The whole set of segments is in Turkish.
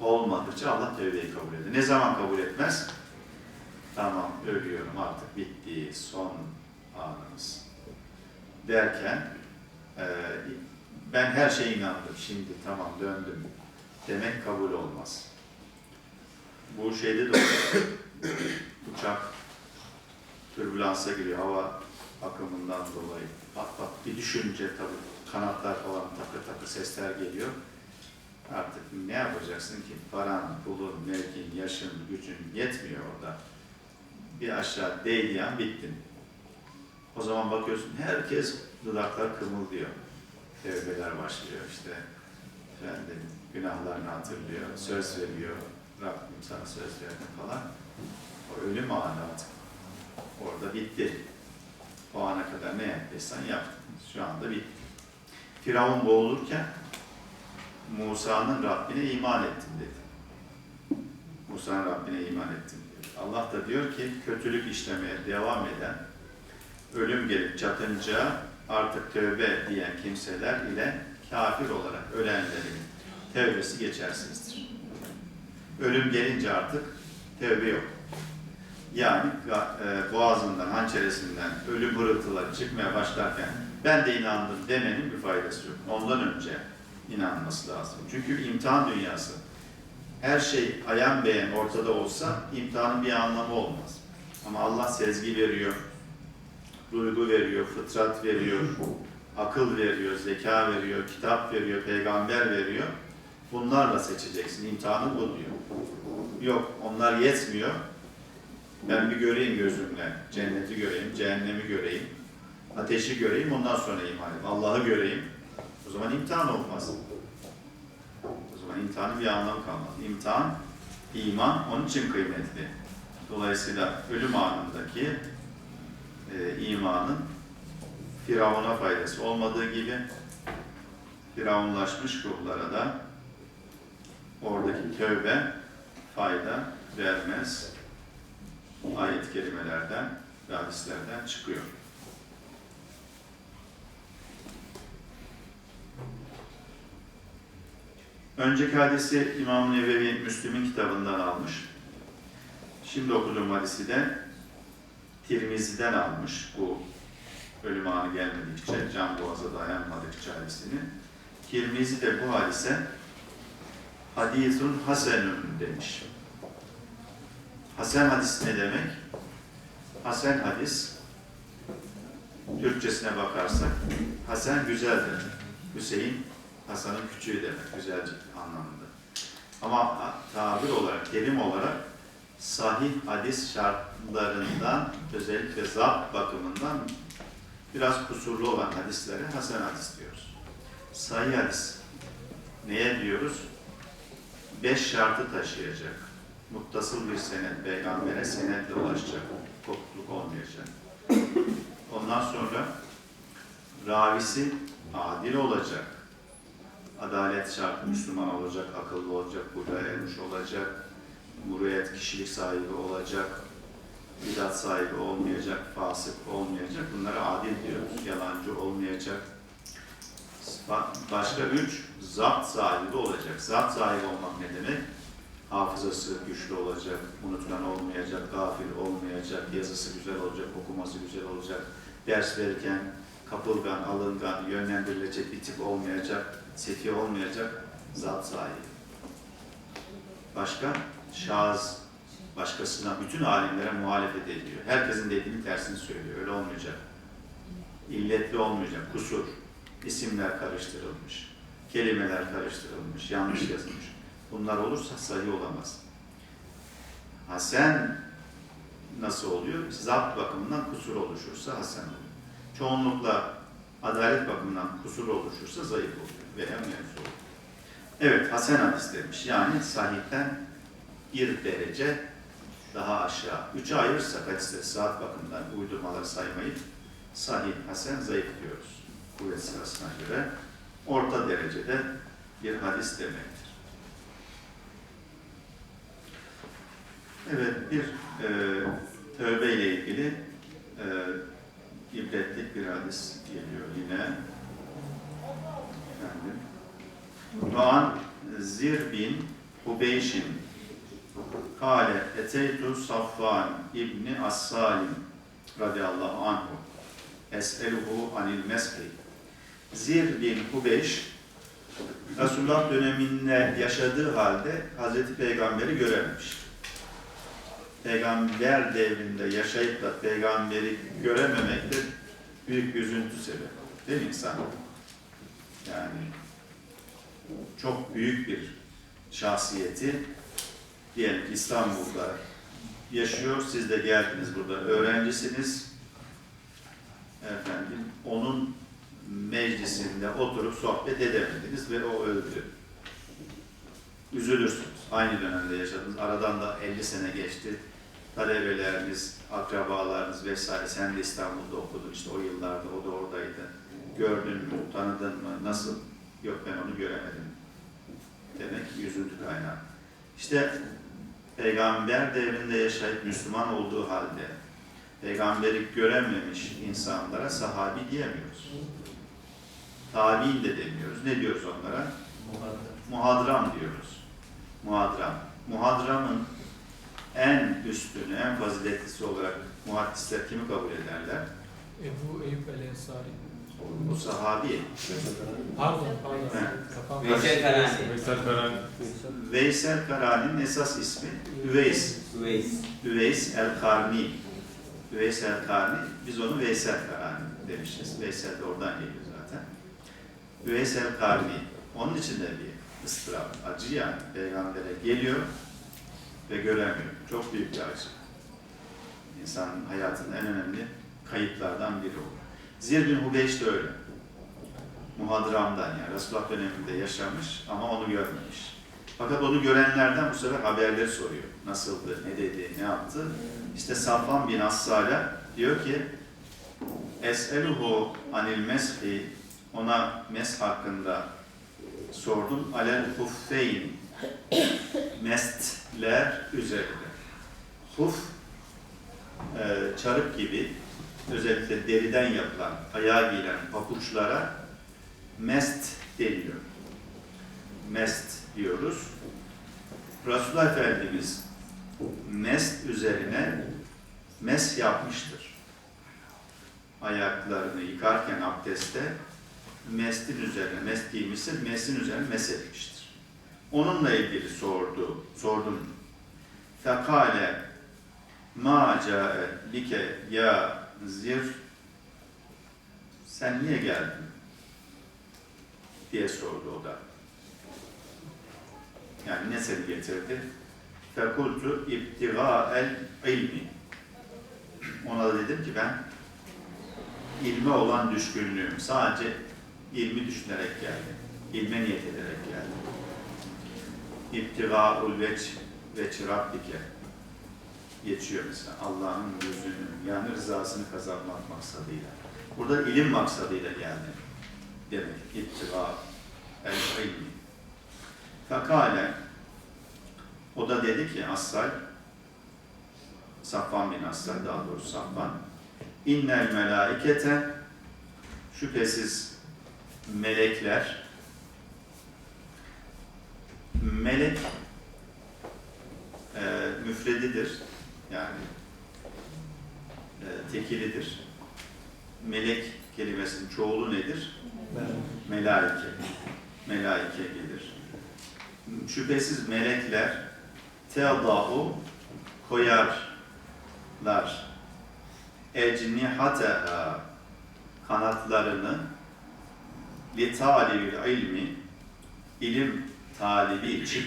olmadıkça Allah tövbeyi kabul eder. Ne zaman kabul etmez? Tamam ölüyorum artık bitti son anımız derken e, ben her şeye inandım şimdi tamam döndüm demek kabul olmaz. Bu şeyde de uçak türbülansa giriyor hava akımından dolayı. Pat pat bir düşünce tabii kanatlar falan takır takır sesler geliyor. Artık ne yapacaksın ki? Paran, pulun, mevkin, yaşın, gücün yetmiyor orada. Bir aşağı değdiği an bittin. O zaman bakıyorsun herkes dudaklar kımıldıyor. Tevbeler başlıyor işte. Efendim, günahlarını hatırlıyor, söz veriyor. Rabbim sana söz verdim falan. O ölüm anı artık. Orada bitti. O ana kadar ne yaptıysan yaptın. Şu anda bitti. Firavun boğulurken Musa'nın Rabbine iman ettim dedi. Musa'nın Rabbine iman ettim dedi. Allah da diyor ki kötülük işlemeye devam eden ölüm gelip çatınca artık tövbe diyen kimseler ile kafir olarak ölenlerin tövbesi geçersizdir. Ölüm gelince artık tövbe yok. Yani e, boğazından, hançeresinden ölü pırıltıları çıkmaya başlarken ben de inandım demenin bir faydası yok. Ondan önce inanması lazım. Çünkü imtihan dünyası. Her şey ayan beğen ortada olsa imtihanın bir anlamı olmaz. Ama Allah sezgi veriyor, duygu veriyor, fıtrat veriyor, akıl veriyor, zeka veriyor, kitap veriyor, peygamber veriyor. Bunlarla seçeceksin. İmtihanı bu diyor. Yok, onlar yetmiyor. Ben bir göreyim gözümle, cenneti göreyim, cehennemi göreyim, ateşi göreyim, ondan sonra iman edeyim. Allah'ı göreyim. O zaman imtihan olmaz. O zaman imtihanın bir anlamı kalmaz. İmtihan, iman onun için kıymetli. Dolayısıyla ölüm anındaki e, imanın Firavun'a faydası olmadığı gibi Firavunlaşmış ruhlara da oradaki tövbe fayda vermez ayet kelimelerden ve hadislerden çıkıyor. Önceki hadisi İmam Nevevi Müslüm'ün kitabından almış. Şimdi okuduğum hadisi de Tirmizi'den almış bu ölüm anı gelmedikçe, can boğaza dayanmadıkça hadisini. Tirmizi de bu hadise hadisun hasenun demiş. Hasen hadis ne demek? Hasen hadis, Türkçesine bakarsak, Hasen güzel demek. Hüseyin, Hasan'ın küçüğü demek, güzelce anlamında. Ama tabir olarak, terim olarak sahih hadis şartlarından, özellikle zapt bakımından biraz kusurlu olan hadislere Hasan hadis diyoruz. Sahih hadis neye diyoruz? Beş şartı taşıyacak muttasıl bir senet, peygambere senetle ulaşacak, kopukluk olmayacak. Ondan sonra ravisi adil olacak, adalet şartı Müslüman olacak, akıllı olacak, burada ermiş olacak, muruyet kişilik sahibi olacak, bidat sahibi olmayacak, fasık olmayacak. Bunlara adil diyoruz. Yalancı olmayacak. Başka üç, zapt sahibi olacak. Zapt sahibi olmak ne demek? hafızası güçlü olacak, unutulan olmayacak, gafil olmayacak, yazısı güzel olacak, okuması güzel olacak, ders verirken kapılgan, alıngan, yönlendirilecek bir tip olmayacak, sefi olmayacak, zat sahibi. Başka? Şahıs, başkasına, bütün alimlere muhalefet ediyor. Herkesin dediğini tersini söylüyor, öyle olmayacak. İlletli olmayacak, kusur, isimler karıştırılmış, kelimeler karıştırılmış, yanlış yazılmış. Bunlar olursa sayı olamaz. Hasen nasıl oluyor? Zapt bakımından kusur oluşursa hasen oluyor. Çoğunlukla adalet bakımından kusur oluşursa zayıf oluyor veya mevzu oluyor. Evet, hasen hadis demiş. Yani sahihten bir derece daha aşağı. Üçe ayırırsak hadiste saat bakımından uydurmaları saymayıp sahih, hasen, zayıf diyoruz. Kuvvet sırasına göre. Orta derecede bir hadis demektir. Evet, bir e, tövbe ile ilgili e, ibretlik bir hadis geliyor yine. Efendim. Doğan Zir bin Hubeyşin Kale eteytu Safvan İbni As-Salim radıyallahu anhu es'eluhu anil meshi Zir bin Hubeyş Resulullah döneminde yaşadığı halde Hazreti Peygamber'i görememiş. Peygamber devrinde yaşayıp da peygamberi görememek de büyük bir üzüntü sebebi. Değil mi insan? Yani çok büyük bir şahsiyeti diyelim İstanbul'da yaşıyor. Siz de geldiniz burada öğrencisiniz. Efendim onun meclisinde oturup sohbet edemediniz ve o öldü. Üzülürsünüz. Aynı dönemde yaşadınız. Aradan da 50 sene geçti. Talebeleriniz, akrabalarınız vesaire. Sen de İstanbul'da okudun işte o yıllarda. O da oradaydı. Gördün mü, tanıdın mı, nasıl? Yok ben onu göremedim. Demek üzüntü kaynağı. İşte peygamber devrinde yaşayıp Müslüman olduğu halde peygamberi görememiş insanlara sahabi diyemiyoruz. Tabi'in de demiyoruz. Ne diyoruz onlara? Muhadram diyoruz. Muhadram. Muhadramın en üstünü, en faziletlisi olarak muhaddisler kimi kabul ederler? Ebu Eyüp el Ensari. Bu sahabi. Pardon, pardon. Veysel Karani. Veysel Karani. Veysel Karani'nin esas ismi Üveys. Üveys. Üveys el-Karni. Üveys el-Karni. Biz onu Veysel Karani demişiz. Veysel de oradan geliyor zaten. Üveys el-Karni. Onun için de bir ıstırap, acı yani. Peygamber'e geliyor ve göremiyor. Çok büyük bir acı. İnsanın hayatının en önemli kayıplardan biri o. Zir bin Hubeyş de öyle. Muhadramdan yani Resulullah döneminde yaşamış ama onu görmemiş. Fakat onu görenlerden bu sefer haberleri soruyor. Nasıldı, ne dedi, ne yaptı? İşte Safvan bin Assal'a diyor ki Es'eluhu anil meshi ona mes hakkında sordum. Alel huffeyn mestler üzerinde. Huf e, çarık gibi özellikle deriden yapılan, ayağa giyilen papuçlara mest deniyor. Mest diyoruz. Resulullah Efendimiz mest üzerine mes yapmıştır. Ayaklarını yıkarken abdestte mestin üzerine, mest giymişse mestin üzerine mes etmiştir. Onunla ilgili sordu, sordum. Fekale ma cae like ya zir sen niye geldin? diye sordu o da. Yani ne seni getirdi? Fekultu ibtiga el ilmi. Ona da dedim ki ben ilme olan düşkünlüğüm. Sadece ilmi düşünerek geldim. İlme niyet ederek geldim. İbtiga'ul veç veç rabbike geçiyor mesela. Allah'ın yüzünü, yani rızasını kazanmak maksadıyla. Burada ilim maksadıyla geldim demek. İttiba el ilmi. Fekale o da dedi ki Assal Safvan bin Assal daha doğrusu Safvan innel melaikete şüphesiz melekler melek e, müfredidir yani e, tekilidir melek kelimesinin çoğulu nedir? Melaike. Melaike gelir. Şüphesiz melekler teadahu koyarlar. Ecnihateha kanatlarını li talibil ilmi ilim talibi için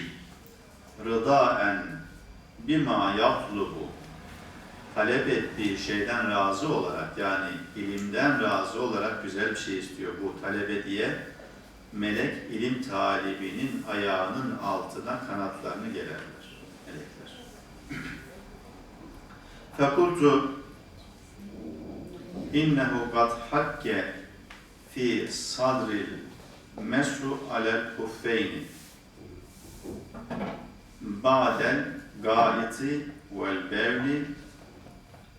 rıdaen bima yatlubu talep ettiği şeyden razı olarak yani ilimden razı olarak güzel bir şey istiyor bu talebe diye melek ilim talibinin ayağının altına kanatlarını gererler melekler. Fekultu innehu kad hakke fi sadril mesu alel kuffeyni ba'del galiti vel bevli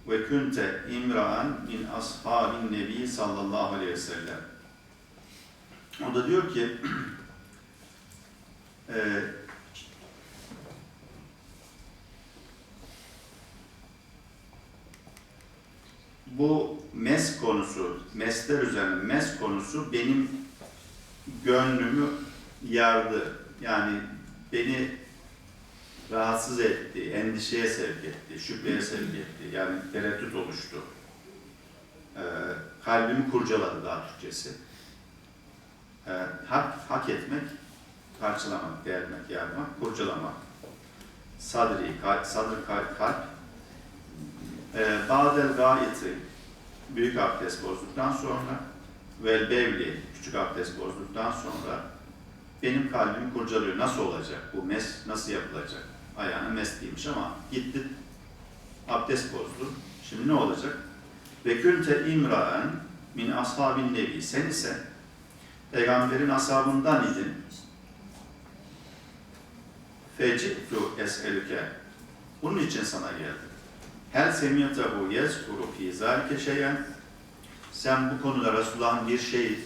ve kunte imra'an min ashabin nebi sallallahu aleyhi ve sellem. O da diyor ki e, bu mes konusu, mesler üzerine mes konusu benim gönlümü yardı. Yani beni rahatsız etti, endişeye sevk etti, şüpheye sevk etti. Yani tereddüt oluştu. Ee, kalbimi kurcaladı daha Türkçesi. Ee, hak, hak etmek, karşılamak, değermek, yarmak, kurcalamak. Sadri, kalp, sadr, kalp, kalp. Ee, Badel gayeti, büyük abdest bozduktan sonra vel bevli, küçük abdest bozduktan sonra benim kalbim kurcalıyor. Nasıl olacak bu mes, nasıl yapılacak? Ayağına mes giymiş ama gitti abdest bozdu. Şimdi ne olacak? Ve künte imraen min ashabin nebi. Sen ise peygamberin ashabından idin. Fecittu es'elüke. Bunun için sana geldim. Hel semiyatahu yezkuru fi zalike şeyen. Sen bu konuda Resulullah'ın bir şey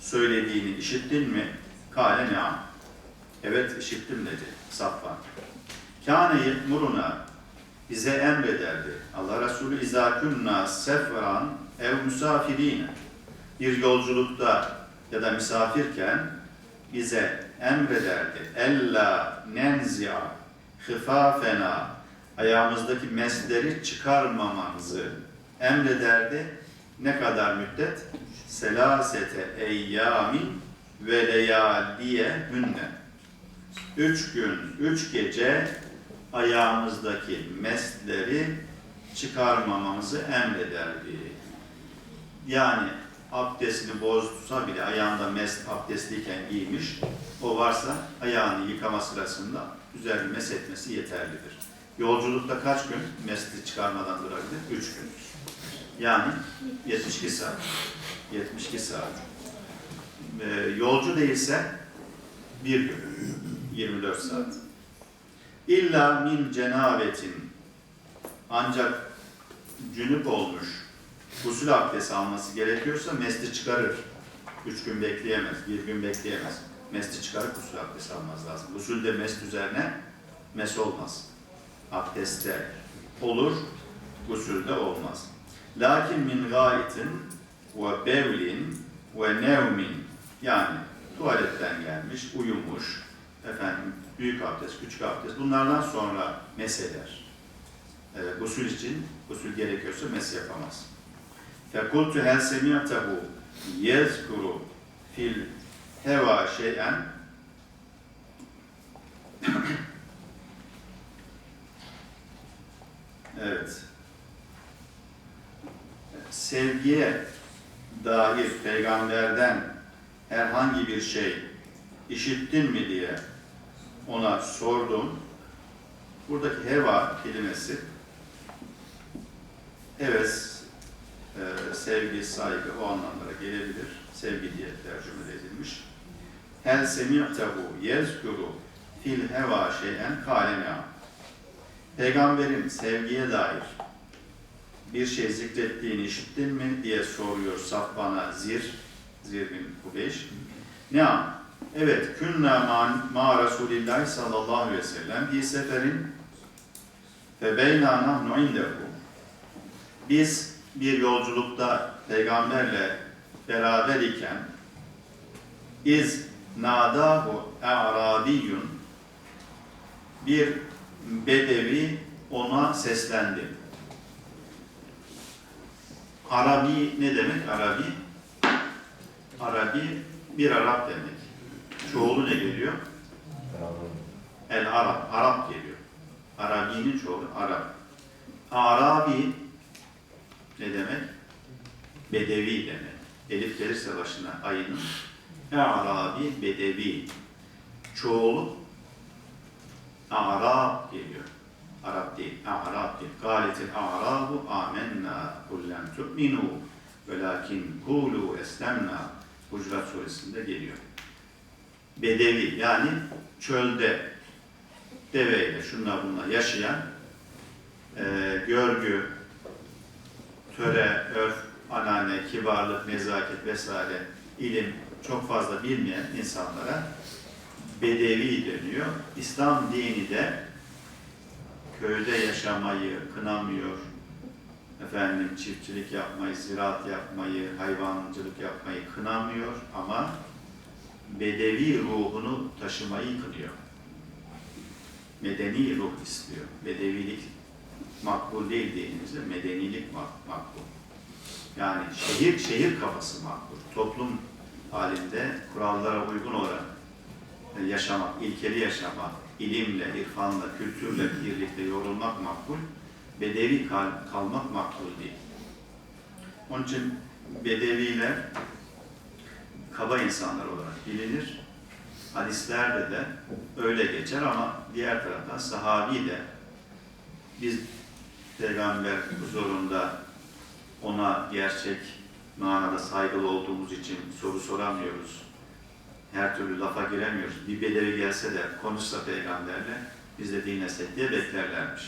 söylediğini işittin mi? Kale neam. Evet işittim dedi Safvan. Kâne yetmuruna bize emrederdi. Allah Resulü izâ künnâ sefran ev misafirine. Bir yolculukta ya da misafirken bize emrederdi. Ella nenzi'a hıfâfena ayağımızdaki mesleri çıkarmamamızı emrederdi. Ne kadar müddet? Selasete eyyamin ve leyaliye hünne. Üç gün, üç gece ayağımızdaki mesleri çıkarmamamızı emrederdi. Yani abdestini bozsa bile ayağında mest abdestliyken giymiş, o varsa ayağını yıkama sırasında üzerini mes etmesi yeterlidir. Yolculukta kaç gün mesli çıkarmadan durabilir? Üç gün. Yani 72 saat. 72 saat. Ee, yolcu değilse bir gün. 24 saat. İlla min cenabetin ancak cünüp olmuş gusül abdesti alması gerekiyorsa mesli çıkarır. Üç gün bekleyemez, bir gün bekleyemez. Mesli çıkarıp gusül abdesti almaz lazım. Gusül de mest üzerine mes olmaz. Abdestte olur, gusülde olmaz. Lakin min gaitin ve bevlin ve nevmin yani tuvaletten gelmiş, uyumuş, efendim büyük abdest, küçük abdest bunlardan sonra mesheder. E, ee, gusül için gusül gerekiyorsa mes yapamaz. Fekultu hel semi'tehu yezkuru fil heva şeyen Evet. Sevgiye dair peygamberden herhangi bir şey işittin mi diye ona sordum. Buradaki heva kelimesi evet, e, sevgi, saygı o anlamlara gelebilir. Sevgi diye tercüme edilmiş. Hel semi'tehu yezkuru fil heva şeyen kalena. Peygamberin sevgiye dair bir şey zikrettiğini işittin mi diye soruyor Safvan'a Zir, Zir bin Kubeş. Ne an? Evet, künna ma, ma Resulillahi sallallahu aleyhi ve sellem bir seferin ve beyna nahnu indehu. Biz bir yolculukta peygamberle beraber iken iz nadahu a'rabiyyun bir bedevi ona seslendi. Arabi ne demek? Arabi Arabi bir Arap demek. Çoğulu ne geliyor? El Arap, Arap geliyor. Arabi'nin çoğulu Arap. Arabi ne demek? Bedevi demek. Elif gelirse başına ayının. Arabi, Bedevi. Çoğulu Arap geliyor. Arap değil, Arap değil. Galetil Arabu amennâ kullem tu'minu velakin kulu eslemna Hucurat suresinde geliyor. Bedevi yani çölde deveyle şunla bunla yaşayan e, görgü, töre, örf, anane, kibarlık, nezaket vesaire ilim çok fazla bilmeyen insanlara bedevi deniyor. İslam dini de köyde yaşamayı kınamıyor, efendim çiftçilik yapmayı, ziraat yapmayı, hayvancılık yapmayı kınamıyor ama bedevi ruhunu taşımayı kınıyor. Medeni ruh istiyor. Bedevilik makbul değil dinimizde, medenilik mak- makbul. Yani şehir şehir kafası makbul. Toplum halinde kurallara uygun olarak e, yaşamak, ilkeli yaşamak, ilimle, irfanla, kültürle birlikte yorulmak makbul, bedevi kal kalmak makbul değil. Onun için bedeviler kaba insanlar olarak bilinir. Hadislerde de öyle geçer ama diğer taraftan sahabi de biz peygamber huzurunda ona gerçek manada saygılı olduğumuz için soru soramıyoruz. Her türlü lafa giremiyoruz. Bir bedevi gelse de konuşsa peygamberle biz de dinlesek diye beklerlermiş.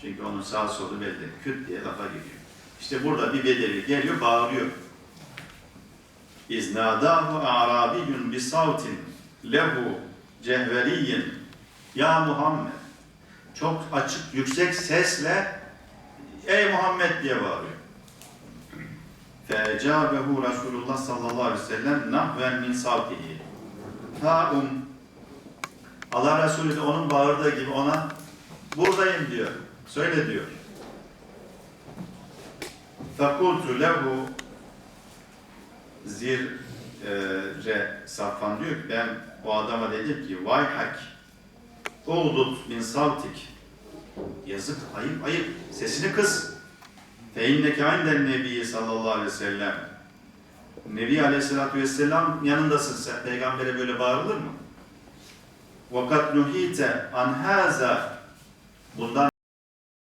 Çünkü onun sağ solu belli. Küt diye lafa giriyor. İşte burada bir bedevi geliyor, bağırıyor. İznadahu arabiyyun bi savtin lehu cehveliyin ya Muhammed çok açık yüksek sesle ey Muhammed diye bağırıyor. Fecabehu Resulullah sallallahu aleyhi ve sellem nahven min savtihi. Ta'um Allah Resulü de onun bağırdığı gibi ona buradayım diyor. Söyle diyor. Fekultu lehu Zirre Safvan diyor ki ben o adama dedim ki vay hak Uğdut min savtik Yazık, ayıp, ayıp. Sesini kıs. Fe inneke inden nebi sallallahu aleyhi ve sellem. Nebi aleyhissalatü vesselam yanındasın sen. Peygambere böyle bağırılır mı? Vakat nuhite an haza Bundan